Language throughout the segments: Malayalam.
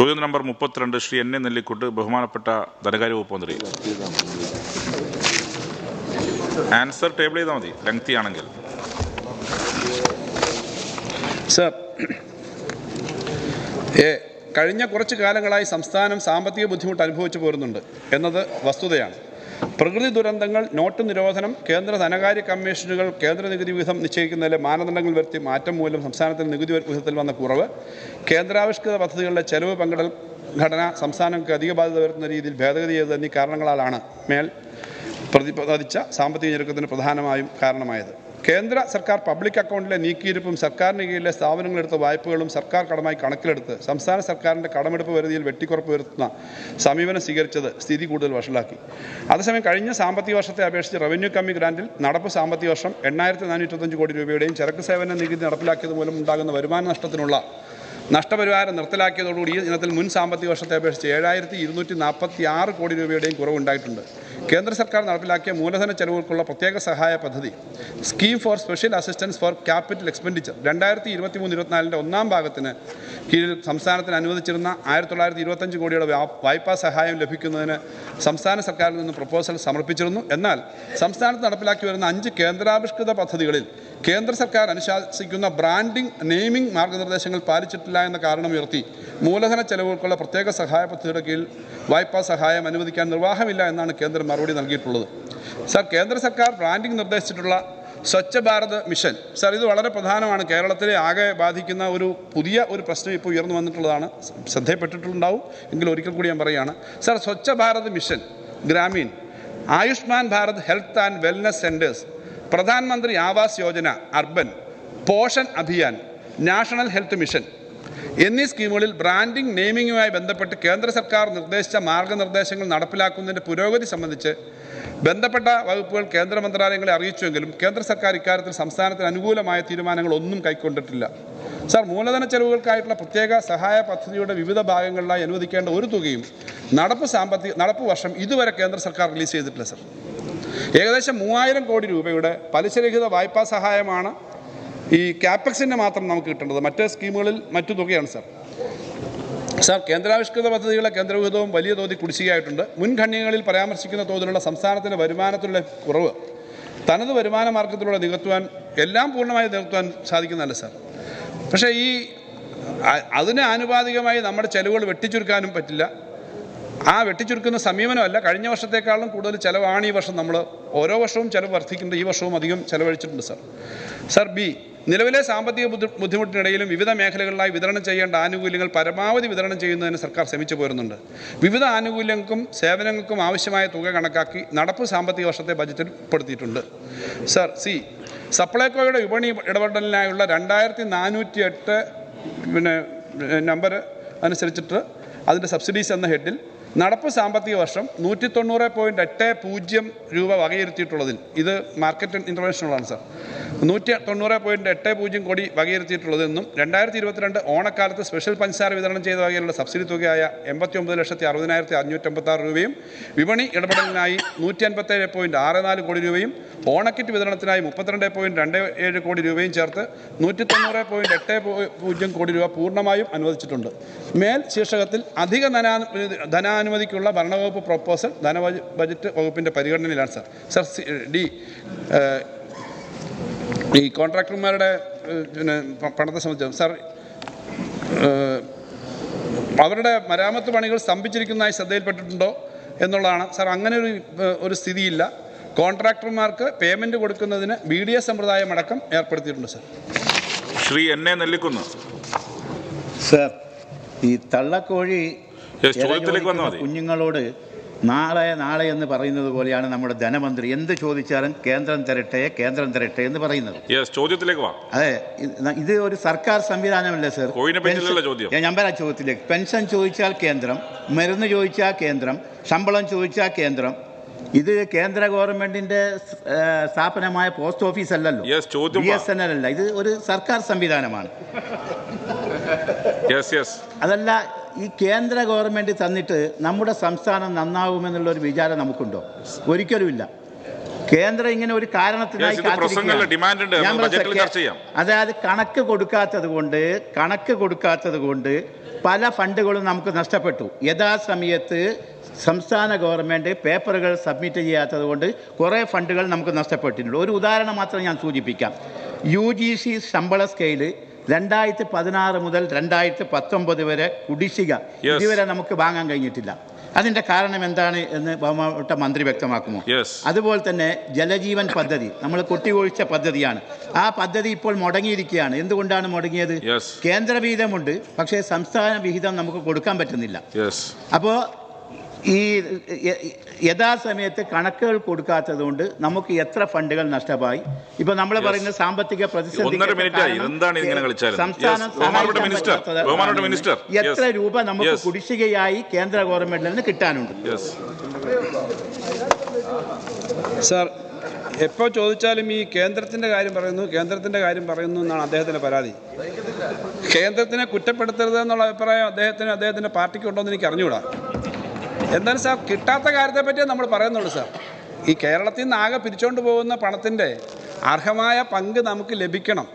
ചോദ്യം നമ്പർ മുപ്പത്തിരണ്ട് ശ്രീ എൻ എ നെല്ലിക്കുട്ട് ബഹുമാനപ്പെട്ട ധനകാര്യ വകുപ്പ് മന്ത്രി. ആൻസർ ടേബിൾ ചെയ്താൽ മതി. ലെങ്തി ആണെങ്കിൽ സർ ഏ കഴിഞ്ഞ കുറച്ച് കാലങ്ങളായി സംസ്ഥാനം സാമ്പത്തിക ബുദ്ധിമുട്ട് അനുഭവിച്ചു പോരുന്നുണ്ട്. എന്നത് വസ്തുതയാണ്. പ്രകൃതി ദുരന്തങ്ങൾ നോട്ട് നിരോധനം കേന്ദ്ര ധനകാര്യ കമ്മീഷനുകൾ കേന്ദ്ര നികുതി വിഹിതം നിശ്ചയിക്കുന്നതിലെ മാനദണ്ഡങ്ങൾ വരുത്തി മാറ്റം മൂലം സംസ്ഥാനത്തിൽ നികുതി വിഹിതത്തിൽ വന്ന കുറവ് കേന്ദ്രാവിഷ്കൃത പദ്ധതികളുടെ ചെലവ് പങ്കിടൽ ഘടന സംസ്ഥാനങ്ങൾക്ക് അധിക ബാധ്യത വരുത്തുന്ന രീതിയിൽ ഭേദഗതി ചെയ്തത് എന്നീ കാരണങ്ങളാലാണ് മേൽ പ്രതിപാദിച്ച സാമ്പത്തിക ഞെരുക്കത്തിന് പ്രധാനമായും കാരണമായത്. കേന്ദ്ര സർക്കാർ പബ്ലിക് അക്കൗണ്ടിലെ നീക്കിയിരിപ്പും സർക്കാരിന് കീഴിലെ സ്ഥാപനങ്ങളെടുത്ത വായ്പകളും സർക്കാർ കടമായി കണക്കിലെടുത്ത് സംസ്ഥാന സർക്കാരിന്റെ കടമെടുപ്പ് പരിധിയിൽ വെട്ടിക്കുറപ്പ് വരുത്തുന്ന സമീപനം സ്വീകരിച്ചത് സ്ഥിതി കൂടുതൽ വഷളാക്കി. അതേസമയം കഴിഞ്ഞ സാമ്പത്തിക വർഷത്തെ അപേക്ഷിച്ച് റവന്യൂ കമ്മി ഗ്രാൻഡിൽ നടപ്പ് സാമ്പത്തിക വർഷം എണ്ണായിരത്തി നാനൂറ്റൊത്തഞ്ച് കോടി രൂപയുടെയും ചരക്ക് സേവന നികുതി നടപ്പിലാക്കിയത് മൂലം ഉണ്ടാകുന്ന വരുമാന നഷ്ടത്തിനുള്ള നഷ്ടപരിഹാരം നിർത്തലാക്കിയതോടുകൂടി ഈ ഇനത്തിൽ മുൻ സാമ്പത്തിക വർഷത്തെ അപേക്ഷിച്ച് ഏഴായിരത്തി ഇരുന്നൂറ്റി നാൽപ്പത്തി ആറ് കോടി രൂപയുടെയും കുറവുണ്ടായിട്ടുണ്ട്. കേന്ദ്ര സർക്കാർ നടപ്പിലാക്കിയ മൂലധന ചെലവുകൾക്കുള്ള പ്രത്യേക സഹായ പദ്ധതി scheme for special assistance for capital expenditure രണ്ടായിരത്തി ഇരുപത്തി മൂന്ന് ഇരുപത്തിനാലിന്റെ ഒന്നാം ഭാഗത്തിന് കീഴിൽ സംസ്ഥാനത്തിന് അനുവദിച്ചിരുന്ന ആയിരത്തി തൊള്ളായിരത്തി ഇരുപത്തഞ്ച് കോടിയുടെ വായ്പാ സഹായം ലഭിക്കുന്നതിന് സംസ്ഥാന സർക്കാരിൽ നിന്ന് പ്രപ്പോസൽ സമർപ്പിച്ചിരുന്നു. എന്നാൽ സംസ്ഥാനത്ത് നടപ്പിലാക്കി വരുന്ന അഞ്ച് കേന്ദ്രാവിഷ്കൃത പദ്ധതികളിൽ കേന്ദ്ര സർക്കാർ അനുശാസിക്കുന്ന ബ്രാൻഡിംഗ് നെയിമിംഗ് മാർഗനിർദ്ദേശങ്ങൾ പാലിച്ചിട്ടില്ല എന്ന കാരണം ഉയർത്തി മൂലധന ചെലവുകൾക്കുള്ള പ്രത്യേക സഹായ പദ്ധതിയുടെ കീഴിൽ വായ്പാ സഹായം അനുവദിക്കാൻ നിർവാഹമില്ല എന്നാണ് കേന്ദ്രം മറുപടി നൽകിയിട്ടുള്ളത്. സാർ കേന്ദ്ര സർക്കാർ ബ്രാൻഡിംഗ് നിർദ്ദേശിച്ചിട്ടുള്ള സ്വച്ഛ ഭാരത് മിഷൻ സാർ ഇത് വളരെ പ്രധാനമാണ്. കേരളത്തിലെ ആകെ ബാധിക്കുന്ന ഒരു പുതിയ ഒരു പ്രശ്നം ഇപ്പോൾ ഉയർന്നു വന്നിട്ടുള്ളതാണ്. ശ്രദ്ധയപ്പെട്ടിട്ടുണ്ടാവും. എങ്കിൽ ഒരിക്കൽ കൂടി ഞാൻ പറയുകയാണ്. Sir Swachh Bharat mission Grameen Ayushman Bharat health and wellness centres Pradhan Mantri Awas Yojana urban Poshan Abhiyan national health mission എന്നീ സ്കീമുകളിൽ ബ്രാൻഡിംഗ് നെയിമിങ്ങുമായി ബന്ധപ്പെട്ട് കേന്ദ്ര സർക്കാർ നിർദ്ദേശിച്ച മാർഗനിർദ്ദേശങ്ങൾ നടപ്പിലാക്കുന്നതിന്റെ പുരോഗതി സംബന്ധിച്ച് ബന്ധപ്പെട്ട വകുപ്പുകൾ കേന്ദ്ര മന്ത്രാലയങ്ങളെ അറിയിച്ചുവെങ്കിലും കേന്ദ്ര സർക്കാർ ഇക്കാര്യത്തിൽ സംസ്ഥാനത്തിന് അനുകൂലമായ തീരുമാനങ്ങൾ ഒന്നും കൈക്കൊണ്ടിട്ടില്ല. സാർ മൂലധന ചെലവുകൾക്കായിട്ടുള്ള പ്രത്യേക സഹായ പദ്ധതിയുടെ വിവിധ ഭാഗങ്ങളിലായി അനുവദിക്കേണ്ട ഒരു തുകയും നടപ്പ് സാമ്പത്തിക നടപ്പ് വർഷം ഇതുവരെ കേന്ദ്ര സർക്കാർ റിലീസ് ചെയ്തിട്ടില്ല സർ. ഏകദേശം മൂവായിരം കോടി രൂപയുടെ പലിശരഹിത വായ്പാ സഹായമാണ് ഈ ക്യാപെക്സിന്റെ മാത്രം നമുക്ക് കിട്ടേണ്ടത്. മറ്റ് സ്കീമുകളിൽ മറ്റു തുകയാണ് സാർ. സാർ കേന്ദ്രാവിഷ്കൃത പദ്ധതികളെ കേന്ദ്രവിഹിതവും വലിയ തോതിൽ കുടിശ്ശികയായിട്ടുണ്ട്. മുൻഖണ്യങ്ങളിൽ പരാമർശിക്കുന്ന തോതിലുള്ള സംസ്ഥാനത്തിന്റെ വരുമാനത്തിലുള്ള കുറവ് തനത് വരുമാന മാർഗത്തിലൂടെ നികത്തുവാൻ എല്ലാം പൂർണമായി നികത്തുവാൻ സാധിക്കുന്നതല്ല സാർ. പക്ഷേ ഈ അതിന് ആനുപാതികമായി നമ്മുടെ ചെലവുകൾ വെട്ടിച്ചുരുക്കാനും പറ്റില്ല. ആ വെട്ടിച്ചുരുക്കുന്ന സമീപനമല്ല കഴിഞ്ഞ വർഷത്തേക്കാളും കൂടുതൽ ചിലവാണ് ഈ വർഷം നമ്മൾ ഓരോ വർഷവും ചിലവ് വർദ്ധിക്കുന്നുണ്ട്. ഈ വർഷവും അധികം ചിലവഴിച്ചിട്ടുണ്ട് സാർ. സാർ ബി നിലവിലെ സാമ്പത്തിക ബുദ്ധി- ബുദ്ധിമുട്ടിനിടയിലും വിവിധ മേഖലകളിലായി വിതരണം ചെയ്യേണ്ട ആനുകൂല്യങ്ങൾ പരമാവധി വിതരണം ചെയ്യുന്നതിന് സർക്കാർ ശ്രമിച്ചു പോരുന്നുണ്ട്. വിവിധ ആനുകൂല്യങ്ങൾക്കും സേവനങ്ങൾക്കും ആവശ്യമായ തുക കണക്കാക്കി നടപ്പ് സാമ്പത്തിക വർഷത്തെ ബജറ്റിൽ ഉൾപ്പെടുത്തിയിട്ടുണ്ട്. സർ സി സപ്ലൈകോയുടെ വിപണി ഇടപെടലിനായുള്ള രണ്ടായിരത്തി നാനൂറ്റി എട്ട് പിന്നെ നമ്പർ അനുസരിച്ചിട്ട് അതിന്റെ സബ്സിഡീസ് എന്ന ഹെഡിൽ നടപ്പ് സാമ്പത്തിക വർഷം നൂറ്റി തൊണ്ണൂറ് പോയിന്റ് എട്ട് പൂജ്യം രൂപ വകയിരുത്തിയിട്ടുള്ളതിൽ. ഇത് മാർക്കറ്റ് ഇന്റർവെൻഷനുകളാണ് സാർ. നൂറ്റി തൊണ്ണൂറ് പോയിന്റ് എട്ട് പൂജ്യം കോടി വകയിരുത്തിയിട്ടുള്ളതെന്നും രണ്ടായിരത്തി ഇരുപത്തിരണ്ട് ഓണക്കാലത്ത് സ്പെഷ്യൽ പഞ്ചസാര വിതരണം ചെയ്ത വകയിലുള്ള സബ്സിഡി തുകയായ എൺപത്തി ഒമ്പത് ലക്ഷത്തി അറുപതിനായിരത്തി അഞ്ഞൂറ്റമ്പത്താറ് രൂപയും വിപണി ഇടപെടലിനായി നൂറ്റി അൻപത്തേഴ് പോയിന്റ് ആറ് നാല് കോടി രൂപയും ഓണക്കിറ്റ് വിതരണത്തിനായി മുപ്പത്തിരണ്ട് പോയിന്റ് രണ്ട് ഏഴ് കോടി രൂപയും ചേർത്ത് നൂറ്റി തൊണ്ണൂറ് പോയിന്റ് എട്ട് പൂജ്യം കോടി രൂപ പൂർണമായും അനുവദിച്ചിട്ടുണ്ട്. മേൽ ശീർഷകത്തിൽ അധിക ധനാ ധനാനുമതിക്കുള്ള ഭരണവകുപ്പ് പ്രൊപ്പോസൽ ധന ബജറ്റ് വകുപ്പിന്റെ പരിഗണനയിലാണ് സർ സർ ഡി ഈ കോൺട്രാക്ടർമാരുടെ പിന്നെ പണത്തെ സംബന്ധിച്ച് സാർ അവരുടെ മരാമത്ത് പണികൾ സ്തംഭിച്ചിരിക്കുന്നതായി ശ്രദ്ധയിൽപ്പെട്ടിട്ടുണ്ടോ എന്നുള്ളതാണ്. സാർ അങ്ങനെ ഒരു ഒരു സ്ഥിതിയില്ല. കോൺട്രാക്ടർമാർക്ക് പേയ്മെന്റ് കൊടുക്കുന്നതിന് ബി ഡി എസ് സമ്പ്രദായം അടക്കം ഏർപ്പെടുത്തിയിട്ടുണ്ട് സാർ. ശ്രീ എന്നെ നെല്ലിക്കുന്നു നെല്ലിക്കുന്ന്. സർ ഈ തള്ളക്കോഴി. കുഞ്ഞുങ്ങളോട് നാളെ നാളെ എന്ന് പറയുന്നത് പോലെയാണ് നമ്മുടെ ധനമന്ത്രി. എന്ത് ചോദിച്ചാലും കേന്ദ്രം തരട്ടെ കേന്ദ്രം തരട്ടെ എന്ന് പറയുന്നത്. ചോദ്യത്തിലേക്ക് വാ. അതെ ഇത് ഒരു സർക്കാർ സംവിധാനമല്ലേ സർ. ഞാൻ- പറയാം ചോദ്യത്തിലേക്ക്. പെൻഷൻ ചോദിച്ചാൽ കേന്ദ്രം മരുന്ന് ചോദിച്ചാൽ കേന്ദ്രം ശമ്പളം ചോദിച്ചാൽ കേന്ദ്രം. ഇത് കേന്ദ്ര ഗവൺമെന്റിന്റെ സ്ഥാപനമായ പോസ്റ്റ് ഓഫീസ് അല്ലല്ലോ. ബി. എസ് എൻ എൽ അല്ല ഇത് ഒരു സർക്കാർ സംവിധാനമാണ്. അതല്ല ഈ കേന്ദ്ര ഗവൺമെന്റ് തന്നിട്ട് നമ്മുടെ സംസ്ഥാനം നന്നാവുമെന്നുള്ള ഒരു വിചാരം നമുക്കുണ്ടോ? ഒരിക്കലുമില്ല. കേന്ദ്രം ഇങ്ങനെ ഒരു കാരണത്തിനായി. അതായത് കണക്ക് കൊടുക്കാത്തത് കൊണ്ട് കണക്ക് കൊടുക്കാത്തത് കൊണ്ട് പല ഫണ്ടുകളും നമുക്ക് നഷ്ടപ്പെട്ടു. യഥാസമയത്ത് സംസ്ഥാന ഗവൺമെന്റ് പേപ്പറുകൾ സബ്മിറ്റ് ചെയ്യാത്തത് കൊണ്ട് കുറേ ഫണ്ടുകൾ നമുക്ക് നഷ്ടപ്പെട്ടിട്ടുണ്ട്. ഒരു ഉദാഹരണം മാത്രം ഞാൻ സൂചിപ്പിക്കാം. യു ജി സി ശമ്പള സ്കെയിൽ രണ്ടായിരത്തി പതിനാറ് മുതൽ രണ്ടായിരത്തി പത്തൊമ്പത് വരെ കുടിശ്ശിക ഇതുവരെ നമുക്ക് വാങ്ങാൻ കഴിഞ്ഞിട്ടില്ല. അതിന്റെ കാരണം എന്താണ് എന്ന് ബഹുമാനപ്പെട്ട മന്ത്രി വ്യക്തമാക്കുമോ? അതുപോലെ തന്നെ ജലജീവൻ പദ്ധതി നമ്മൾ കൊട്ടിയൊഴിച്ച പദ്ധതിയാണ്. ആ പദ്ധതി ഇപ്പോൾ മുടങ്ങിയിരിക്കുകയാണ്. എന്തുകൊണ്ടാണ് മുടങ്ങിയത്. കേന്ദ്ര വിഹിതമുണ്ട് പക്ഷേ സംസ്ഥാന വിഹിതം നമുക്ക് കൊടുക്കാൻ പറ്റുന്നില്ല. അപ്പോൾ ഈ യഥാസമയത്ത് കണക്കുകൾ കൊടുക്കാത്തത് കൊണ്ട് നമുക്ക് എത്ര ഫണ്ടുകൾ നഷ്ടമായി? ഇപ്പൊ നമ്മൾ പറയുന്ന സാമ്പത്തിക പ്രതിസന്ധി ഒന്നര മിനിറ്റ് ആയി. ഇങ്ങനെ കളിച്ചാലും? സംസ്ഥാനം. മിനിസ്റ്റർ, ബഹുമാനപ്പെട്ട മിനിസ്റ്റർ, എത്ര രൂപ നമുക്ക് കുടിശ്ശികയായി കേന്ദ്ര ഗവൺമെന്റിൽ നിന്ന് കിട്ടാനുണ്ട്? സാർ എപ്പോൾ ചോദിച്ചാലും ഈ കേന്ദ്രത്തിന്റെ കാര്യം പറയുന്നു കേന്ദ്രത്തിന്റെ കാര്യം പറയുന്നു എന്നാണ് അദ്ദേഹത്തിന്റെ പരാതി. കേന്ദ്രത്തിനെ കുറ്റപ്പെടുത്തരുത് എന്നുള്ള അഭിപ്രായം അദ്ദേഹത്തിന് അദ്ദേഹത്തിന്റെ പാർട്ടിക്ക് ഉണ്ടോ എന്ന് എനിക്ക് അറിഞ്ഞുകൂടാ എന്തായാലും സാർ? കിട്ടാത്ത കാര്യത്തെ പറ്റിയേ നമ്മൾ പറയുന്നുള്ളൂ സാർ. ഈ കേരളത്തിൽ നിന്ന് ആകെ പിരിച്ചുകൊണ്ട് പോകുന്ന പണത്തിന്റെ അർഹമായ പങ്ക് നമുക്ക് ലഭിക്കണം.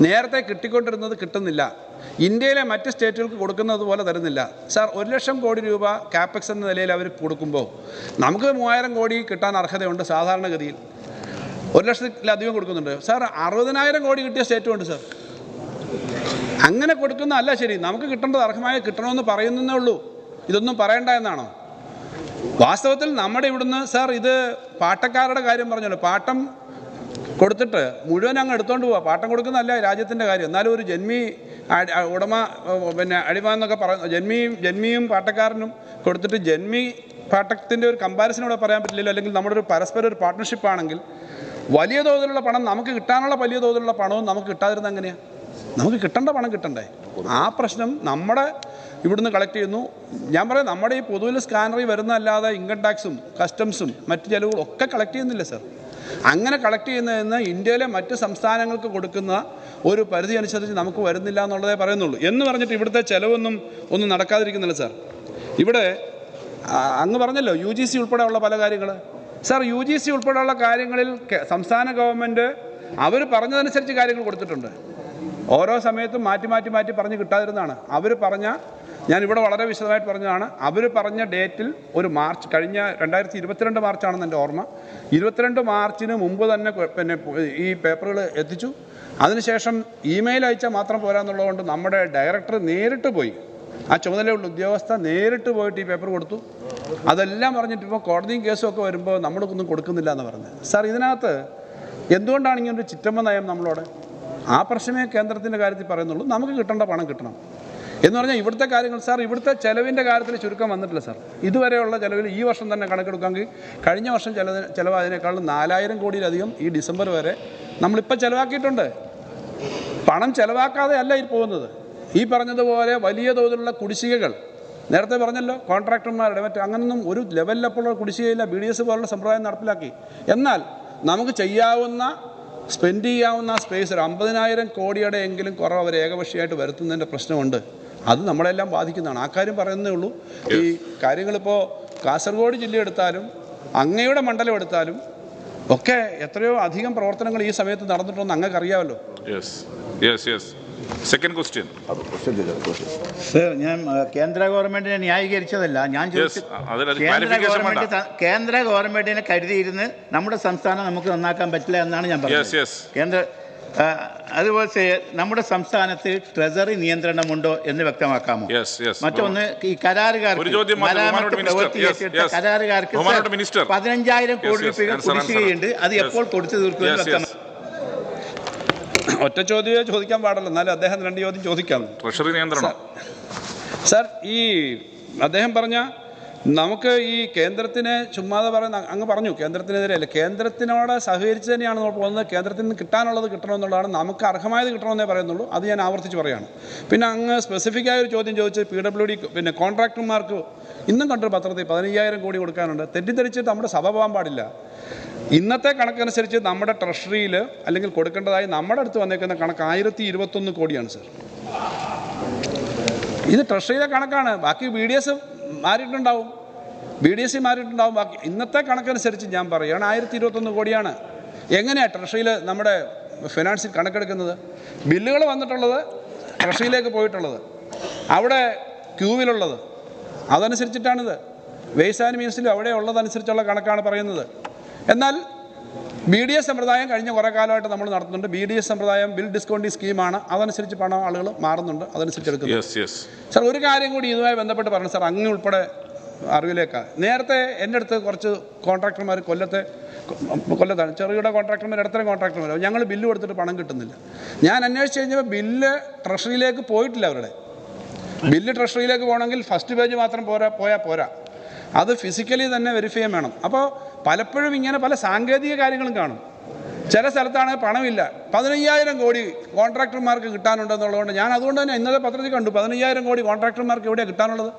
നേരത്തെ കിട്ടിക്കൊണ്ടിരുന്നത് കിട്ടുന്നില്ല. ഇന്ത്യയിലെ മറ്റ് സ്റ്റേറ്റുകൾക്ക് കൊടുക്കുന്നത് പോലെ തരുന്നില്ല. സാർ ഒരു ലക്ഷം കോടി രൂപ ക്യാപെക്സ് എന്ന നിലയിൽ അവർ കൊടുക്കുമ്പോൾ നമുക്ക് മൂവായിരം കോടി കിട്ടാൻ അർഹതയുണ്ട് സാധാരണഗതിയിൽ. ഒരു ലക്ഷത്തിലധികം കൊടുക്കുന്നുണ്ട്. സാർ അറുപതിനായിരം കോടി കിട്ടിയ സ്റ്റേറ്റും ഉണ്ട് സാർ. അങ്ങനെ കൊടുക്കുന്ന അല്ല ശരി. നമുക്ക് കിട്ടേണ്ടത് അർഹമായ കിട്ടണമെന്ന് പറയുന്നേ ഉള്ളൂ. ഇതൊന്നും പറയണ്ട എന്നാണോ? വാസ്തവത്തിൽ നമ്മുടെ ഇവിടുന്ന് സാർ ഇത് പാട്ടക്കാരുടെ കാര്യം പറഞ്ഞല്ലോ. പാട്ടം കൊടുത്തിട്ട് മുഴുവൻ അങ്ങ് എടുത്തോണ്ട് പോവാ. പാട്ടം കൊടുക്കുന്നതല്ല രാജ്യത്തിന്റെ കാര്യം. എന്നാലും ഒരു ജന്മി ഉടമ പിന്നെ അടിമ എന്നൊക്കെ പറയുന്നു ജന്മിയും ജന്മിയും പാട്ടക്കാരനും കൊടുത്തിട്ട് ജന്മി പാട്ടത്തിന്റെ ഒരു കമ്പാരിസൺ ഇവിടെ പറയാൻ പറ്റില്ലല്ലോ. അല്ലെങ്കിൽ നമ്മുടെ ഒരു പരസ്പര ഒരു പാർട്ട്ണർഷിപ്പ് ആണെങ്കിൽ വലിയ തോതിലുള്ള പണം നമുക്ക് കിട്ടാനുള്ള വലിയ തോതിലുള്ള പണവും നമുക്ക് കിട്ടാതിരുന്ന എങ്ങനെയാണ് നമുക്ക് കിട്ടേണ്ട പണം കിട്ടണ്ടേ? ആ പ്രശ്നം നമ്മുടെ ഇവിടുന്ന് കളക്ട് ചെയ്യുന്നു. ഞാൻ പറയാം നമ്മുടെ ഈ പൊതുവിൽ സ്കാനറിൽ വരുന്നതല്ലാതെ ഇൻകം ടാക്സും കസ്റ്റംസും മറ്റ് ചെലവുകളും ഒക്കെ കളക്ട് ചെയ്യുന്നില്ല സർ അങ്ങനെ കളക്ട് ചെയ്യുന്നതെന്ന് ഇന്ത്യയിലെ മറ്റ് സംസ്ഥാനങ്ങൾക്ക് കൊടുക്കുന്ന ഒരു പരിധി അനുസരിച്ച് നമുക്ക് വരുന്നില്ല എന്നുള്ളതേ പറയുന്നുള്ളൂ. എന്ന് പറഞ്ഞിട്ട് ഇവിടുത്തെ ചിലവൊന്നും ഒന്നും നടക്കാതിരിക്കുന്നില്ല സാർ ഇവിടെ അങ്ങ് പറഞ്ഞല്ലോ യു ജി സി ഉൾപ്പെടെയുള്ള പല കാര്യങ്ങൾ സാർ യു ജി സി ഉൾപ്പെടെയുള്ള കാര്യങ്ങളിൽ സംസ്ഥാന ഗവൺമെന്റ് അവർ പറഞ്ഞതനുസരിച്ച് കാര്യങ്ങൾ കൊടുത്തിട്ടുണ്ട്. ഓരോ സമയത്തും മാറ്റി മാറ്റി മാറ്റി പറഞ്ഞ് കിട്ടാതിരുന്നതാണ്. അവർ പറഞ്ഞ ഞാൻ ഇവിടെ വളരെ വിശദമായിട്ട് പറഞ്ഞതാണ്. അവർ പറഞ്ഞ ഡേറ്റിൽ ഒരു മാർച്ച് കഴിഞ്ഞ രണ്ടായിരത്തി ഇരുപത്തിരണ്ട് മാർച്ചാണെന്ന് എന്റെ ഓർമ്മ. ഇരുപത്തിരണ്ട് മാർച്ചിന് മുമ്പ് തന്നെ പിന്നെ ഈ പേപ്പറുകൾ എത്തിച്ചു. അതിനുശേഷം ഇമെയിൽ അയച്ചാൽ മാത്രം പോരാന്നുള്ളതുകൊണ്ട് നമ്മുടെ ഡയറക്ടർ നേരിട്ട് പോയി. ആ ചുമതലയുള്ള ഉദ്യോഗസ്ഥ നേരിട്ട് പോയിട്ട് ഈ പേപ്പർ കൊടുത്തു. അതെല്ലാം പറഞ്ഞിട്ട് ഇപ്പോൾ കോടതിയും കേസും ഒക്കെ വരുമ്പോൾ നമ്മളൊന്നും കൊടുക്കുന്നില്ല എന്ന് പറഞ്ഞത്. സാർ ഇതിനകത്ത് എന്തുകൊണ്ടാണ് ഇങ്ങനൊരു ചിറ്റമ്മ നയം നമ്മളോട്? ആ പ്രശ്നമേ കേന്ദ്രത്തിന്റെ കാര്യത്തിൽ പറയുന്നുള്ളൂ. നമുക്ക് കിട്ടേണ്ട പണം കിട്ടണം. എന്ന് പറഞ്ഞാൽ ഇവിടുത്തെ കാര്യങ്ങൾ സാർ ഇവിടുത്തെ ചെലവിന്റെ കാര്യത്തിൽ ചുരുക്കം വന്നിട്ടില്ല സാർ. ഇതുവരെയുള്ള ചെലവിൽ ഈ വർഷം തന്നെ കണക്കെടുക്കാമെങ്കിൽ കഴിഞ്ഞ വർഷം ചെലവ് അതിനേക്കാളും നാലായിരം കോടിയിലധികം ഈ ഡിസംബർ വരെ നമ്മളിപ്പോൾ ചിലവാക്കിയിട്ടുണ്ട്. പണം ചിലവാക്കാതെ അല്ല ഈ പോകുന്നത്. ഈ പറഞ്ഞതുപോലെ വലിയ തോതിലുള്ള കുടിശ്ശികകൾ നേരത്തെ പറഞ്ഞല്ലോ കോൺട്രാക്ടർമാരുടെ മറ്റേ അങ്ങനൊന്നും ഒരു ലെവലിലപ്പോഴുള്ള കുടിശ്ശികയില്ല ബി ഡി എസ് പോലുള്ള സമ്പ്രദായം നടപ്പിലാക്കി. എന്നാൽ നമുക്ക് ചെയ്യാവുന്ന സ്പെൻഡ് ചെയ്യാവുന്ന സ്പേസ് ഒരു അമ്പതിനായിരം കോടിയുടെ എങ്കിലും കുറവ് അവർ ഏകപക്ഷീയമായിട്ട് വരുത്തുന്നതിന്റെ പ്രശ്നമുണ്ട്. അത് നമ്മളെല്ലാം ബാധിക്കുന്നതാണ്. ആ കാര്യം പറയുന്നേ ഉള്ളൂ. ഈ കാര്യങ്ങളിപ്പോൾ കാസർഗോഡ് ജില്ല എടുത്താലും അങ്ങയുടെ മണ്ഡലം എടുത്താലും ഒക്കെ എത്രയോ അധികം പ്രവർത്തനങ്ങൾ ഈ സമയത്ത് നടന്നിട്ടുണ്ടെന്ന് അങ്ങക്കറിയാമല്ലോ. Yes yes yes second question sir ഞാൻ കേന്ദ്ര ഗവൺമെന്റിനെ ന്യായീകരിച്ചതല്ല ഞാൻ കേന്ദ്ര വേണ്ട. കേന്ദ്ര ഗവൺമെന്റിനെ കരുതിയിരുന്ന് നമ്മുടെ സംസ്ഥാനം നമുക്ക് നന്നാക്കാൻ പറ്റില്ല എന്നാണ് ഞാൻ പറയുന്നത് പറഞ്ഞത്. കേന്ദ്ര അതുപോലെ നമ്മുടെ സംസ്ഥാനത്ത് ട്രഷറി നിയന്ത്രണമുണ്ടോ എന്ന് വ്യക്തമാക്കാമോ യെസ് യെസ് മറ്റൊന്ന് ഈ കരാറുകാർക്ക് മരാമത്ത്. കരാറുകാർക്ക്. പതിനഞ്ചായിരം കോടി. രൂപ. കുടിശ്ശികയുണ്ട് അത് എപ്പോൾ കൊടുത്തു തീർക്കുമെന്ന് വ്യക്തമാക്കാം ഒറ്റ ചോദ്യമേ ചോദിക്കാൻ പാടില്ല എന്നാലും അദ്ദേഹം രണ്ട് ചോദ്യം ചോദിക്കാം. ട്രഷറി നിയന്ത്രണം? സാർ ഈ അദ്ദേഹം പറഞ്ഞ നമുക്ക് ഈ കേന്ദ്രത്തിനെ ചുമ്മാതെ പറയുന്ന അങ്ങ് പറഞ്ഞു. കേന്ദ്രത്തിനെതിരെ കേന്ദ്രത്തിനെതിരെയല്ല കേന്ദ്രത്തിനോട് സഹകരിച്ച് തന്നെയാണ് നമ്മൾ പോകുന്നത്. കേന്ദ്രത്തിൽ നിന്ന് കിട്ടാനുള്ളത് കിട്ടണമെന്നുള്ളതാണ് നമുക്ക് അർഹമായത് കിട്ടണമെന്നേ പറയുന്നുള്ളൂ. അത് ഞാൻ ആവർത്തിച്ച് പറയുകയാണ്. പിന്നെ അങ്ങ് സ്പെസിഫിക് ആയ ഒരു ചോദ്യം ചോദിച്ച് പി ഡബ്ല്യു ഡി പിന്നെ കോൺട്രാക്ടർമാർക്ക് ഇന്നും കണ്ടൊരു പത്രത്തിൽ പതിനയ്യായിരം കോടി കൊടുക്കാനുണ്ട്. തെറ്റിദ്ധരിച്ചിട്ട് നമ്മുടെ സഭ പോകാൻ പാടില്ല. ഇന്നത്തെ കണക്കനുസരിച്ച് നമ്മുടെ ട്രഷറിയിൽ അല്ലെങ്കിൽ കൊടുക്കേണ്ടതായി നമ്മുടെ അടുത്ത് വന്നേക്കുന്ന കണക്ക് ആയിരത്തി ഇരുപത്തൊന്ന് കോടിയാണ് സർ. ഇത് ട്രഷറിയിലെ കണക്കാണ്. ബാക്കി ബി ഡി എസ് മാറിയിട്ടുണ്ടാവും. ബി ഡി എസ് മാറിയിട്ടുണ്ടാവും. ബാക്കി ഇന്നത്തെ കണക്കനുസരിച്ച് ഞാൻ പറയുകയാണ് ആയിരത്തി ഇരുപത്തൊന്ന് കോടിയാണ്. എങ്ങനെയാണ് ട്രഷറിയിൽ നമ്മുടെ ഫിനാൻസിൽ കണക്കെടുക്കുന്നത്? ബില്ലുകൾ വന്നിട്ടുള്ളത് ട്രഷറിയിലേക്ക് പോയിട്ടുള്ളത്. അവിടെ ക്യൂവിലുള്ളത്. അതനുസരിച്ചിട്ടാണിത്. വേസ്റ്റ് ആൻഡ് മീൻസിലും അവിടെ ഉള്ളതനുസരിച്ചുള്ള കണക്കാണ് പറയുന്നത്. എന്നാൽ ബി ഡി എസ് സമ്പ്രദായം കഴിഞ്ഞ കുറേ കാലമായിട്ട് നമ്മൾ നടത്തുന്നുണ്ട്. ബി ഡി എസ് സമ്പ്രദായം ബിൽ ഡിസ്കൗണ്ടിങ് സ്കീമാണ് അതനുസരിച്ച് പണം ആളുകൾ മാറുന്നുണ്ട്. അതനുസരിച്ച് എടുക്കുന്നു. സാർ ഒരു കാര്യം കൂടി ഇതുമായി ബന്ധപ്പെട്ട് പറഞ്ഞു സാർ അങ്ങ് ഉൾപ്പെടെ അറിവിലേക്കാണ് നേരത്തെ എന്റെ അടുത്ത് കുറച്ച് കോൺട്രാക്ടർമാർ കൊല്ലത്തെ കൊല്ലത്താണ്. ചെറുകിട കോൺട്രാക്ടർമാർ ഇടത്തരം കോൺട്രാക്ടർമാർ. ഞങ്ങൾ ബില്ല് കൊടുത്തിട്ട് പണം കിട്ടുന്നില്ല. ഞാൻ അന്വേഷിച്ച് കഴിഞ്ഞപ്പോൾ ബില്ല് ട്രഷറിയിലേക്ക് പോയിട്ടില്ല അവരുടെ. ബില്ല് ട്രഷറിയിലേക്ക് പോകണമെങ്കിൽ ഫസ്റ്റ് പേജ് മാത്രം പോരാ പോയാൽ പോരാ. അത് ഫിസിക്കലി തന്നെ വെരിഫൈ ചെയ്യാൻ വേണം. അപ്പോൾ പലപ്പോഴും ഇങ്ങനെ പല സാങ്കേതിക കാര്യങ്ങളും കാണും. ചില സ്ഥലത്താണ് പണമില്ല. പതിനയ്യായിരം കോടി കോൺട്രാക്ടർമാർക്ക് കിട്ടാനുണ്ടെന്നുള്ളതുകൊണ്ട് ഞാൻ അതുകൊണ്ട് തന്നെ ഇന്നലെ പത്രത്തിൽ കണ്ടു പതിനയ്യായിരം കോടി കോൺട്രാക്ടർമാർക്ക് എവിടെയാണ് കിട്ടാനുള്ളത്?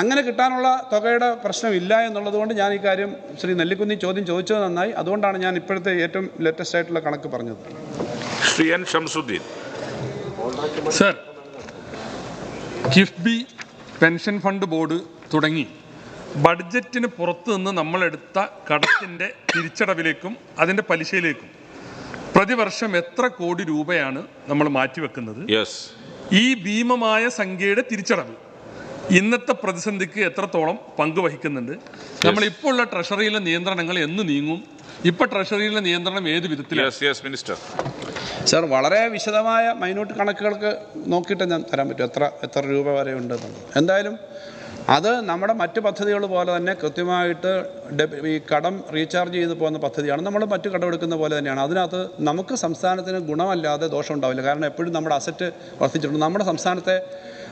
അങ്ങനെ കിട്ടാനുള്ള തുകയുടെ പ്രശ്നമില്ല എന്നുള്ളത് കൊണ്ട് ഞാൻ ഈ കാര്യം ശ്രീ നെല്ലിക്കുന്നി ചോദ്യം ചോദിച്ചത് നന്നായി. അതുകൊണ്ടാണ് ഞാൻ ഇപ്പോഴത്തെ ഏറ്റവും ലേറ്റസ്റ്റ് ആയിട്ടുള്ള കണക്ക് പറഞ്ഞത്. Shri N Shamsuddin sir KIIFB pension fund board തുടങ്ങി. ബഡ്ജറ്റിന് പുറത്തു നിന്ന് നമ്മളെടുത്ത കടത്തിന്റെ തിരിച്ചടവിലേക്കും അതിന്റെ പലിശയിലേക്കും പ്രതിവർഷം എത്ര കോടി രൂപയാണ് നമ്മൾ മാറ്റിവെക്കുന്നത്? യെസ് ഈ ഭീമമായ സംഖ്യയുടെ തിരിച്ചടവ് ഇന്നത്തെ പ്രതിസന്ധിക്ക് എത്രത്തോളം പങ്കുവഹിക്കുന്നുണ്ട്? നമ്മൾ ഇപ്പോൾ ഉള്ള ട്രഷറിയിലെ നിയന്ത്രണങ്ങൾ എന്ന് നീങ്ങും. ഇപ്പൊ ട്രഷറിയിലെ നിയന്ത്രണം ഏത് വിധത്തിലാണ് യെസ് യെസ് മിനിസ്റ്റർ സാർ വളരെ വിശദമായ മൈന്യൂട്ട് കണക്കുകൾക്ക് നോക്കിയിട്ട് ഞാൻ തരാൻ പറ്റും. എത്ര എത്ര രൂപ വരെ ഉണ്ടെന്നുള്ളത്. എന്തായാലും അത് നമ്മുടെ മറ്റ് പദ്ധതികൾ പോലെ തന്നെ കൃത്യമായിട്ട് ഈ കടം റീചാർജ് ചെയ്ത് പോകുന്ന പദ്ധതിയാണ്. നമ്മൾ മറ്റു കടമെടുക്കുന്ന പോലെ തന്നെയാണ്. അതിനകത്ത് നമുക്ക് സംസ്ഥാനത്തിന് ഗുണമല്ലാതെ ദോഷം ഉണ്ടാവില്ല. കാരണം എപ്പോഴും നമ്മുടെ അസറ്റ് വർദ്ധിച്ചിട്ടുണ്ട്. നമ്മുടെ സംസ്ഥാനത്തെ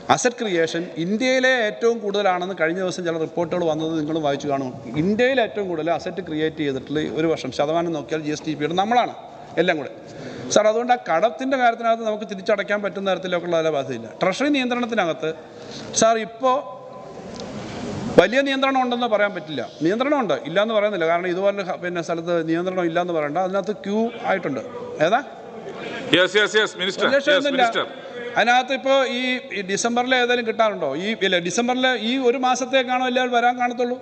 അസറ്റ് ക്രിയേഷൻ ഇന്ത്യയിലെ ഏറ്റവും കൂടുതലാണെന്ന് കഴിഞ്ഞ ദിവസം ചില റിപ്പോർട്ടുകൾ വന്നത് നിങ്ങൾ വായിച്ചു കാണും. ഇന്ത്യയിൽ ഏറ്റവും കൂടുതൽ അസറ്റ് ക്രിയേറ്റ് ചെയ്തിട്ടുള്ള ഒരു വർഷം ശതമാനം നോക്കിയാൽ ജി എസ് ടി പിയുടെ നമ്മളാണ്. എല്ലാം കൂടെ. സാർ അതുകൊണ്ട് ആ കടത്തിന്റെ കാര്യത്തിനകത്ത് നമുക്ക് തിരിച്ചടയ്ക്കാൻ പറ്റുന്ന തരത്തിലൊക്കെയുള്ള ബാധ്യതയില്ല. ട്രഷറി നിയന്ത്രണത്തിനകത്ത് സാർ ഇപ്പോൾ വലിയ നിയന്ത്രണം ഉണ്ടെന്ന് പറയാൻ പറ്റില്ല. നിയന്ത്രണമുണ്ട്. ഇല്ലയെന്ന് പറയുന്നില്ല. കാരണം ഇതുപോലെ പിന്നെ സ്ഥലത്ത് നിയന്ത്രണം ഇല്ലയെന്ന് പറയണ്ട. അതിനകത്ത് ക്യൂ ആയിട്ടുണ്ട്. ഏതാ? അതിനകത്ത് ഇപ്പോൾ ഈ ഡിസംബറിൽ ഏതെങ്കിലും കിട്ടാറുണ്ടോ? ഈ ഇല്ല ഡിസംബറിൽ ഈ ഒരു മാസത്തേക്കാണോ എല്ലാവരും വരാൻ കാണത്തുള്ളൂ?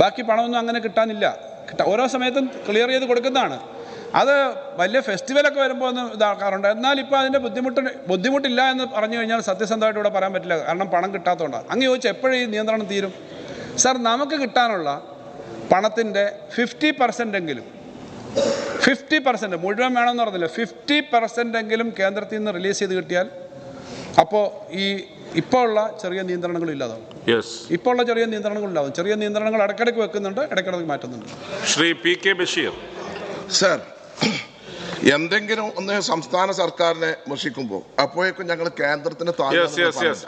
ബാക്കി പണമൊന്നും അങ്ങനെ കിട്ടാനില്ല. കിട്ടാ ഓരോ സമയത്തും ക്ലിയർ ചെയ്ത് കൊടുക്കുന്നതാണ്. അത് വലിയ ഫെസ്റ്റിവലൊക്കെ വരുമ്പോൾ ഒന്ന് ഇതാക്കാറുണ്ട് എന്നാൽ ഇപ്പോൾ അതിന്റെ ബുദ്ധിമുട്ട് ബുദ്ധിമുട്ടില്ല എന്ന് പറഞ്ഞു കഴിഞ്ഞാൽ സത്യസന്ധമായിട്ട് ഇവിടെ പറയാൻ പറ്റില്ല. കാരണം പണം കിട്ടാത്തതുകൊണ്ടാണ് അങ്ങ് ചോദിച്ചാൽ എപ്പോഴും ഈ നിയന്ത്രണം തീരും? സാർ നമുക്ക് കിട്ടാനുള്ള പണത്തിന്റെ ഫിഫ്റ്റി പെർസെന്റ് എങ്കിലും ഫിഫ്റ്റി പെർസെന്റ് മുഴുവൻ വേണമെന്ന് പറഞ്ഞില്ല ഫിഫ്റ്റി പെർസെന്റ് എങ്കിലും കേന്ദ്രത്തിൽ നിന്ന് റിലീസ് ചെയ്ത് കിട്ടിയാൽ അപ്പോൾ ഈ ഇപ്പോൾ ഉള്ള ചെറിയ നിയന്ത്രണങ്ങൾ ഇല്ലാതാവും. യെസ് ഇപ്പോൾ ഉള്ള ചെറിയ നിയന്ത്രണങ്ങൾ ഉണ്ടാവും ചെറിയ നിയന്ത്രണങ്ങൾ ഇടയ്ക്കിടയ്ക്ക് വെക്കുന്നുണ്ട് ഇടയ്ക്കിടയ്ക്ക് മാറ്റുന്നുണ്ട്. Shri P K Basheer. Sir എന്തെങ്കിലും ഒന്ന് സംസ്ഥാന സർക്കാരിനെ വിമർശിക്കുമ്പോൾ അപ്പോഴേക്കും ഞങ്ങൾ കേന്ദ്രത്തിന് Yes, yes, yes.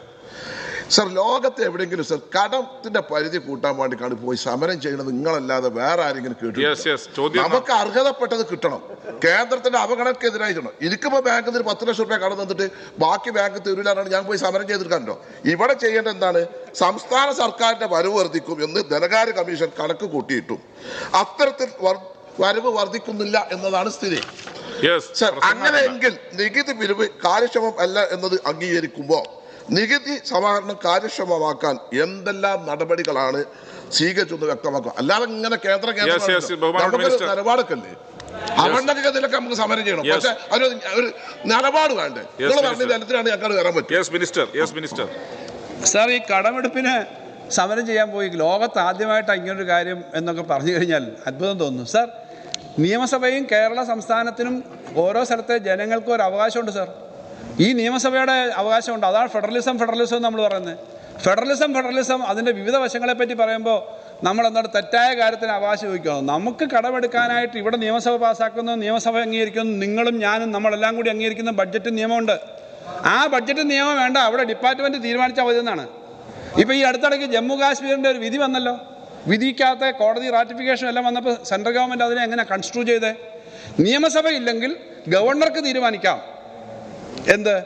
സർ ലോകത്തെ എവിടെയെങ്കിലും സർ കടത്തിന്റെ പരിധി കൂട്ടാൻ വേണ്ടി വേണ്ടിക്കാണ് പോയി സമരം ചെയ്യണത് നിങ്ങളല്ലാതെ വേറെ ആരെങ്കിലും. കേട്ടു നമുക്ക് അർഹതപ്പെട്ടത് കിട്ടണം. കേന്ദ്രത്തിന്റെ അവഗണനക്കെതിരായി ചെയ്യണം. എനിക്കിപ്പോ ബാങ്കിൽ ഒരു പത്ത് ലക്ഷം രൂപ കടം തന്നിട്ട് ബാക്കി ബാങ്ക് തരൂലാണ് ഞാൻ പോയി സമരം ചെയ്തെടുക്കാനുണ്ടോ ഇവിടെ ചെയ്യേണ്ടത് എന്താണ്? സംസ്ഥാന സർക്കാരിന്റെ വരവ് വർദ്ധിക്കും എന്ന് ധനകാര്യ കമ്മീഷൻ കണക്ക് കൂട്ടിയിട്ടും. അത്തരത്തിൽ വരവ് വർദ്ധിക്കുന്നില്ല എന്നതാണ് സ്ഥിതി. അങ്ങനെയെങ്കിൽ നികുതി പിരിവ് കാര്യക്ഷമം അല്ല എന്നത് അംഗീകരിക്കുമ്പോൾ നികുതി സമാഹരണം കാര്യക്ഷമമാക്കാൻ എന്തെല്ലാം നടപടികളാണ് സ്വീകരിച്ചെന്ന് വ്യക്തമാക്കുക. അല്ലാതെ ഇങ്ങനെ കേന്ദ്ര കേന്ദ്ര മിനിസ്റ്റർ. അവരുടെ ഇതിലൊക്കെ നമുക്ക് സമരം ചെയ്യണം. പക്ഷെ ഒരു ഒരു നിലപാട് വേണ്ടേ? നിങ്ങൾ പറഞ്ഞ minister. തലത്തിലാണ് ഞങ്ങൾക്ക് കയറാൻ പറ്റും മിനിസ്റ്റർ. മിനിസ്റ്റർ. സാർ ഈ കടമെടുപ്പിന് സമരം ചെയ്യാൻ പോയി ലോകത്ത് ആദ്യമായിട്ട് ഇങ്ങനൊരു കാര്യം എന്നൊക്കെ പറഞ്ഞു കഴിഞ്ഞാൽ അത്ഭുതം തോന്നുന്നു സാർ നിയമസഭയും കേരള സംസ്ഥാനത്തിനും ഓരോ സ്ഥലത്തെ ജനങ്ങൾക്കും ഒരു അവകാശമുണ്ട് സാർ. ഈ നിയമസഭയുടെ അവകാശമുണ്ട്. അതാണ് ഫെഡറലിസം ഫെഡറലിസം എന്ന് നമ്മൾ പറയുന്നത്. ഫെഡറലിസം ഫെഡറലിസം അതിന്റെ വിവിധ വശങ്ങളെപ്പറ്റി പറയുമ്പോൾ നമ്മൾ എന്താണ് തെറ്റായ കാര്യത്തിന് അവകാശം ചോദിക്കണം നമുക്ക് കടമെടുക്കാനായിട്ട് ഇവിടെ നിയമസഭ പാസ്സാക്കുന്നു നിയമസഭ അംഗീകരിക്കുന്നു നിങ്ങളും ഞാനും നമ്മളെല്ലാം കൂടി അംഗീകരിക്കുന്ന ബഡ്ജറ്റ് നിയമമുണ്ട്. ആ ബഡ്ജറ്റ് നിയമം വേണ്ട അവിടെ ഡിപ്പാർട്ട്മെന്റ് തീരുമാനിച്ചാൽ മതി എന്നാണ്. ഇപ്പോൾ ഈ അടുത്തിടയ്ക്ക് ജമ്മു കാശ്മീരിന്റെ ഒരു വിധി വന്നല്ലോ. വിധിക്കാത്ത കോടതി റാറ്റിഫിക്കേഷൻ എല്ലാം വന്നപ്പോൾ സെൻട്രൽ ഗവൺമെന്റ് അതിനെ എങ്ങനെ കൺസ്ട്രൂ ചെയ്തേ? നിയമസഭയില്ലെങ്കിൽ ഗവർണർക്ക് തീരുമാനിക്കാം. എന്ത്?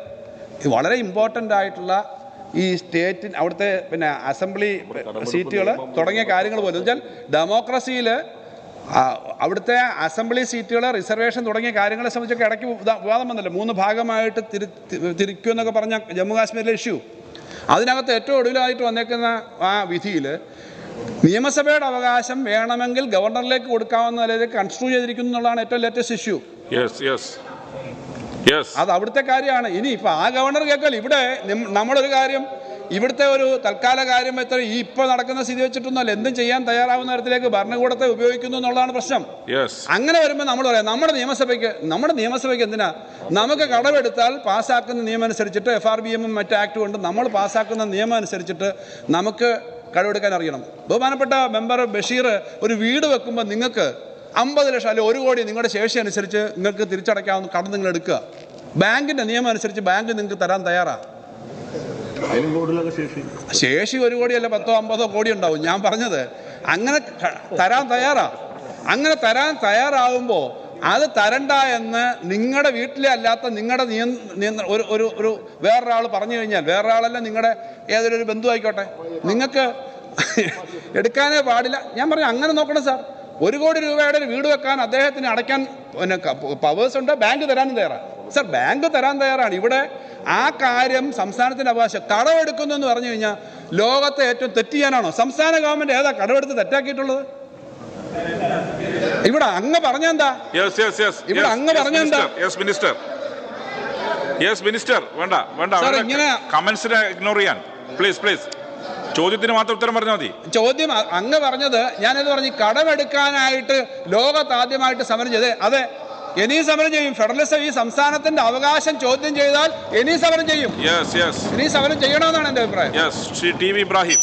വളരെ ഇമ്പോർട്ടന്റ് ആയിട്ടുള്ള ഈ സ്റ്റേറ്റിൻ അവിടുത്തെ പിന്നെ അസംബ്ലി സീറ്റുകൾ തുടങ്ങിയ കാര്യങ്ങൾ പോലും. വെച്ചാൽ ഡെമോക്രസിയിൽ അവിടുത്തെ അസംബ്ലി സീറ്റുകൾ റിസർവേഷൻ തുടങ്ങിയ കാര്യങ്ങളെ സംബന്ധിച്ചൊക്കെ ഇടയ്ക്ക് വിവാ- വിവാദം വന്നല്ലോ. മൂന്ന് ഭാഗമായിട്ട് തിരി തിരിക്കുമെന്നൊക്കെ പറഞ്ഞ ജമ്മു കാശ്മീരിലെ ഇഷ്യൂ അതിനകത്ത് ഏറ്റവും ഒടുവിലായിട്ട് വന്നേക്കുന്ന ആ വിധിയിൽ നിയമസഭയുടെ അവകാശം വേണമെങ്കിൽ ഗവർണറിലേക്ക് കൊടുക്കാവുന്ന നിലയിലേക്ക് കൺസ്ട്രൂ ചെയ്തിരിക്കുന്നു എന്നുള്ളതാണ് ഏറ്റവും ലേറ്റസ്റ്റ് ഇഷ്യൂ അത് അവിടുത്തെ കാര്യമാണ്. ഇനി ഇപ്പൊ ആ ഗവർണർ കേൾക്കൽ ഇവിടെ നമ്മളൊരു കാര്യം ഇവിടുത്തെ ഒരു തൽക്കാല കാര്യം എത്ര ഈ ഇപ്പൊ നടക്കുന്ന സ്ഥിതി വെച്ചിട്ടൊന്നുമല്ല. എന്തും ചെയ്യാൻ തയ്യാറാവുന്ന തരത്തിലേക്ക് ഭരണകൂടത്തെ ഉപയോഗിക്കുന്നു എന്നുള്ളതാണ് പ്രശ്നം. അങ്ങനെ വരുമ്പോൾ നമ്മൾ പറയാം നമ്മുടെ നിയമസഭയ്ക്ക് നമ്മുടെ നിയമസഭയ്ക്ക് എന്തിനാ? നമുക്ക് കടമെടുത്താൽ പാസ്സാക്കുന്ന നിയമം അനുസരിച്ചിട്ട് എഫ് ആർ ബി എമ്മും മറ്റ് ആക്ട് കൊണ്ട് നമ്മൾ പാസ്സാക്കുന്ന നിയമം അനുസരിച്ചിട്ട് നമുക്ക് കടവെടുക്കാൻ അറിയണം. ബഹുമാനപ്പെട്ട മെമ്പർ ബഷീർ ഒരു വീട് വെക്കുമ്പോൾ നിങ്ങൾക്ക് അമ്പത് ലക്ഷം അല്ലെങ്കിൽ ഒരു കോടി നിങ്ങളുടെ ശേഷി അനുസരിച്ച് നിങ്ങൾക്ക് തിരിച്ചടയ്ക്കാവുന്ന കടം നിങ്ങൾ എടുക്കുക. ബാങ്കിന്റെ നിയമം അനുസരിച്ച് ബാങ്ക് നിങ്ങൾക്ക് തരാൻ തയ്യാറാണ് ശേഷി. ഒരു കോടിയല്ല പത്തോ അമ്പതോ കോടി ഉണ്ടാവും. ഞാൻ പറഞ്ഞത് അങ്ങനെ തരാൻ തയ്യാറാ. അങ്ങനെ തരാൻ തയ്യാറാവുമ്പോൾ അത് തരണ്ട എന്ന് നിങ്ങളുടെ വീട്ടിലെ അല്ലാത്ത നിങ്ങളുടെ നിയ- നിയന്ത്ര ഒരു ഒരു ഒരു വേറൊരാൾ പറഞ്ഞു കഴിഞ്ഞാൽ വേറൊരാളല്ല നിങ്ങളുടെ ഏതൊരു ബന്ധു ആയിക്കോട്ടെ. നിങ്ങൾക്ക് എടുക്കാനേ പാടില്ല. ഞാൻ പറഞ്ഞു അങ്ങനെ നോക്കണം സാർ. ഒരു കോടി രൂപയുടെ ഒരു വീട് വെക്കാൻ അദ്ദേഹത്തിന് അടയ്ക്കാൻ പിന്നെ പവേഴ്സ് ഉണ്ട് ബാങ്ക് തരാനും തയ്യാറാണ്. സർ ബാങ്ക് തരാൻ തയ്യാറാണ്. ഇവിടെ ആ കാര്യം സംസ്ഥാനത്തിന്റെ അവകാശം. കടമെടുക്കുന്നു എന്ന് പറഞ്ഞു കഴിഞ്ഞാൽ ലോകത്തെ ഏറ്റവും തെറ്റ് ചെയ്യാനാണോ? സംസ്ഥാന ഗവൺമെന്റ് ഏതാ കടമെടുത്ത് തെറ്റാക്കിയിട്ടുള്ളത്? ഇവിടെ അങ്ങ് പറഞ്ഞെന്താ യെസ് യെസ് യെസ് ഇവിടെ അങ്ങ് പറഞ്ഞെന്താ? യെസ് മിനിസ്റ്റർ യെസ് മിനിസ്റ്റർ വേണ്ട വേണ്ട. ഇങ്ങനെ- കമന്റ്സിനെ ഇഗ്നോർ ചെയ്യാൻ. പ്ലീസ് പ്ലീസ് ചോദ്യത്തിന് മാത്രം ഉത്തരം പറഞ്ഞാൽ മതി. ചോദ്യം അങ്ങ് പറഞ്ഞത് ഞാനത് പറഞ്ഞു കടമെടുക്കാനായിട്ട് ലോകത്ത് ആദ്യമായിട്ട് സമരം ചെയ്ത് അതെ. ഇനിയും സമരം ചെയ്യും. ഫെഡറലിസം ഈ സംസ്ഥാനത്തിന്റെ അവകാശം ചോദ്യം ചെയ്താൽ ഇനിയും സമരം ചെയ്യും. യെസ് യെസ് ഇനിയും സമരം ചെയ്യണമെന്നാണ് എന്റെ അഭിപ്രായം. Yes Shri T V Ibrahim.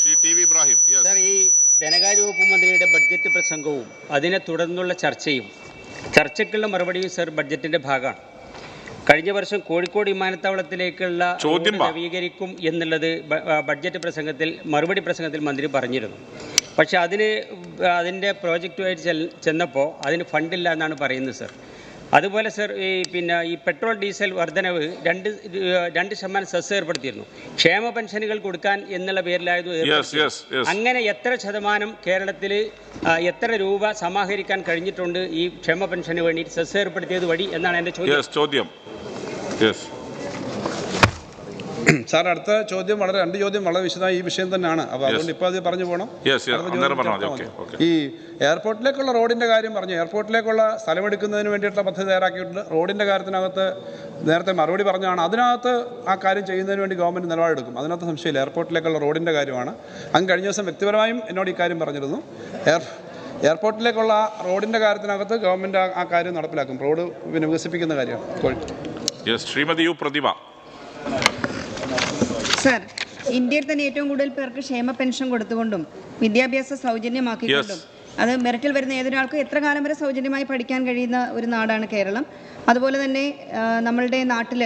Shri T V Ibrahim yes sir ഈ ധനകാര്യ വകുപ്പ് മന്ത്രിയുടെ ബഡ്ജറ്റ് പ്രസംഗവും അതിനെ തുടർന്നുള്ള ചർച്ചയും ചർച്ചയ്ക്കുള്ള മറുപടിയും സർ ബഡ്ജറ്റിന്റെ ഭാഗമാണ്. കഴിഞ്ഞ വർഷം കോഴിക്കോട് വിമാനത്താവളത്തിലേക്കുള്ള ചോദ്യം നവീകരിക്കും എന്നുള്ളത് ബഡ്ജറ്റ് പ്രസംഗത്തിൽ മറുപടി പ്രസംഗത്തിൽ മന്ത്രി പറഞ്ഞിരുന്നു. പക്ഷെ അതിന് അതിന്റെ പ്രോജക്റ്റുമായിട്ട് ചെ ചെന്നപ്പോൾ അതിന് ഫണ്ടില്ല എന്നാണ് പറയുന്നത് സർ. അതുപോലെ സർ ഈ പിന്നെ ഈ പെട്രോൾ ഡീസൽ വർധനവ് രണ്ട് രണ്ട് ശതമാനം സെസ് ഏർപ്പെടുത്തിയിരുന്നു. ക്ഷേമ പെൻഷനുകൾ കൊടുക്കാൻ എന്നുള്ള പേരിലായത് യെസ് അങ്ങനെ എത്ര ശതമാനം കേരളത്തിൽ എത്ര രൂപ സമാഹരിക്കാൻ കഴിഞ്ഞിട്ടുണ്ട് ഈ ക്ഷേമ പെൻഷന് വേണ്ടി സെസ് ഏർപ്പെടുത്തിയത് വഴി എന്നാണ് എന്റെ ചോദ്യം. യെസ് സാർ അടുത്ത ചോദ്യം വളരെ രണ്ട് ചോദ്യം വളരെ വിശദമായി ഈ വിഷയം തന്നെയാണ്. അപ്പോൾ അതുകൊണ്ട് ഇപ്പോൾ അത് പറഞ്ഞു പോകണം. ഈ എയർപോർട്ടിലേക്കുള്ള റോഡിന്റെ കാര്യം പറഞ്ഞു. എയർപോർട്ടിലേക്കുള്ള സ്ഥലമെടുക്കുന്നതിന് വേണ്ടിയിട്ടുള്ള പദ്ധതി തയ്യാറാക്കിയിട്ടുണ്ട്. റോഡിന്റെ കാര്യത്തിനകത്ത് നേരത്തെ മറുപടി പറഞ്ഞാണ് അതിനകത്ത് ആ കാര്യം ചെയ്യുന്നതിന് വേണ്ടി ഗവൺമെന്റ് നിലപാടെടുക്കും. അതിനകത്ത് സംശയമില്ല. എയർപോർട്ടിലേക്കുള്ള റോഡിന്റെ കാര്യമാണ്. അങ്ങ് കഴിഞ്ഞ ദിവസം വ്യക്തിപരമായും എന്നോട് ഈ കാര്യം പറഞ്ഞിരുന്നു. എയർ എയർപോർട്ടിലേക്കുള്ള റോഡിന്റെ കാര്യത്തിനകത്ത് ഗവൺമെന്റ് ആ- ആ കാര്യം നടപ്പിലാക്കും. റോഡ് പിന്നെ വികസിപ്പിക്കുന്ന കാര്യമാണ്. Kozhikode. Yes Shrimati U Prathima sir ഇന്ത്യയിൽ തന്നെ ഏറ്റവും കൂടുതൽ പേർക്ക് ക്ഷേമ പെൻഷൻ കൊടുത്തുകൊണ്ടും വിദ്യാഭ്യാസം സൗജന്യമാക്കിക്കൊണ്ടും അത് മെറിറ്റിൽ വരുന്ന ഏതൊരാൾക്കും എത്ര കാലം വരെ സൗജന്യമായി പഠിക്കാൻ കഴിയുന്ന ഒരു നാടാണ് കേരളം. അതുപോലെ തന്നെ നമ്മളുടെ നാട്ടിൽ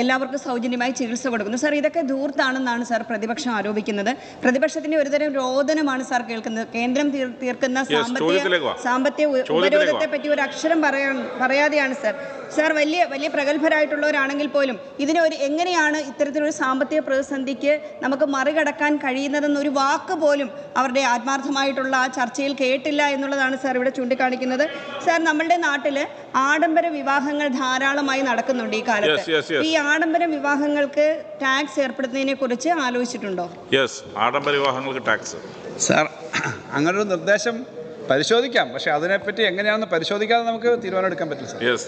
എല്ലാവർക്കും സൗജന്യമായി ചികിത്സ കൊടുക്കുന്നു. സാർ ഇതൊക്കെ ധൂർത്താണെന്നാണ് സാർ പ്രതിപക്ഷം ആരോപിക്കുന്നത്. പ്രതിപക്ഷത്തിന്റെ ഒരുതരം രോദനമാണ് സാർ കേൾക്കുന്നത്. കേന്ദ്രം തീർക്കുന്ന സാമ്പത്തിക. സാമ്പത്തിക. ഉപരോധത്തെ പറ്റി ഒരു അക്ഷരം പറയാൻ പറയാതെയാണ് സാർ സാർ വലിയ വലിയ പ്രഗത്ഭരായിട്ടുള്ളവരാണെങ്കിൽ പോലും ഇതിനെ ഒരു എങ്ങനെയാണ് ഇത്തരത്തിലൊരു സാമ്പത്തിക പ്രതിസന്ധിക്ക് നമുക്ക് മറികടക്കാൻ കഴിയുന്നതെന്നൊരു വാക്ക് പോലും അവരുടെ ആത്മാർത്ഥമായിട്ടുള്ള ആ ചർച്ചയിൽ കേട്ടില്ല എന്നുള്ളതാണ് സാർ ഇവിടെ ചൂണ്ടിക്കാണിക്കുന്നത്. സാർ നമ്മളുടെ നാട്ടിൽ ആഡംബര വിവാഹങ്ങൾ ധാരാളമായി നടക്കുന്നുണ്ട് ഈ കാലത്ത്. yes, yes. ഈ ആഡംബര വിവാഹങ്ങൾക്ക് ടാക്സ് ഏർപ്പെടുത്തുന്നതിനെ കുറിച്ച് ആലോചിച്ചിട്ടുണ്ടോ? യെസ് ആഡംബര വിവാഹങ്ങൾക്ക് ടാക്സ്. സാർ അങ്ങനൊരു നിർദ്ദേശം പരിശോധിക്കാം. പക്ഷെ അതിനെപ്പറ്റി എങ്ങനെയാണെന്ന് പരിശോധിക്കാതെ നമുക്ക് തീരുമാനം എടുക്കാൻ പറ്റില്ല സാർ. യെസ്